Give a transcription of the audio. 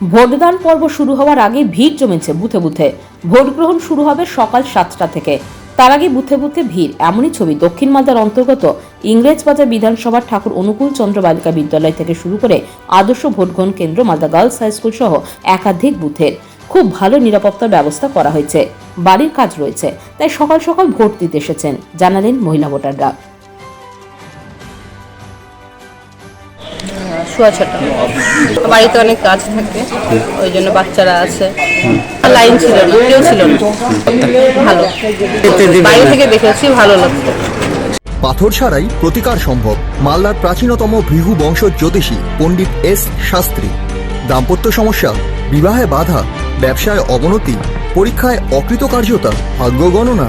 ভোটদান পর্ব শুরু হওয়ার আগে ভিড় জমেছে বুথে বুথে। ভোট গ্রহণ শুরু হবে সকাল সাতটা থেকে। তার আগে বুথে বুথে ভিড়, এমনই ছবি দক্ষিণ মালদার অন্তর্গত ইংরেজবাজার বিধানসভার ঠাকুর অনুকূল চন্দ্র বালিকা বিদ্যালয় থেকে শুরু করে আদর্শ ভোট গ্রহণ কেন্দ্র মালদা গার্লস হাই স্কুল সহ একাধিক বুথের। খুব ভালো নিরাপত্তার ব্যবস্থা করা হয়েছে। বাড়ির কাজ রয়েছে, তাই সকাল সকাল ভোট দিতে এসেছেন, জানালেন মহিলা ভোটাররা। ছটা বাড়িতে অনেক কাজ থাকে, ওই জন্য বাচ্চারা আছে। লাইন ছিল না, কেউ ছিল না। ভালো। থেকে দেখেছি, ভালো পাথর ছাড়াই প্রতিকার সম্ভব। মালদার প্রাচীনতম ভৃহু বংশ জ্যোতিষী পণ্ডিত এস শাস্ত্রী। দাম্পত্য সমস্যা, বিবাহে বাধা, ব্যবসায় অবনতি, পরীক্ষায় অকৃতকার্যতা, ভাগ্য গণনা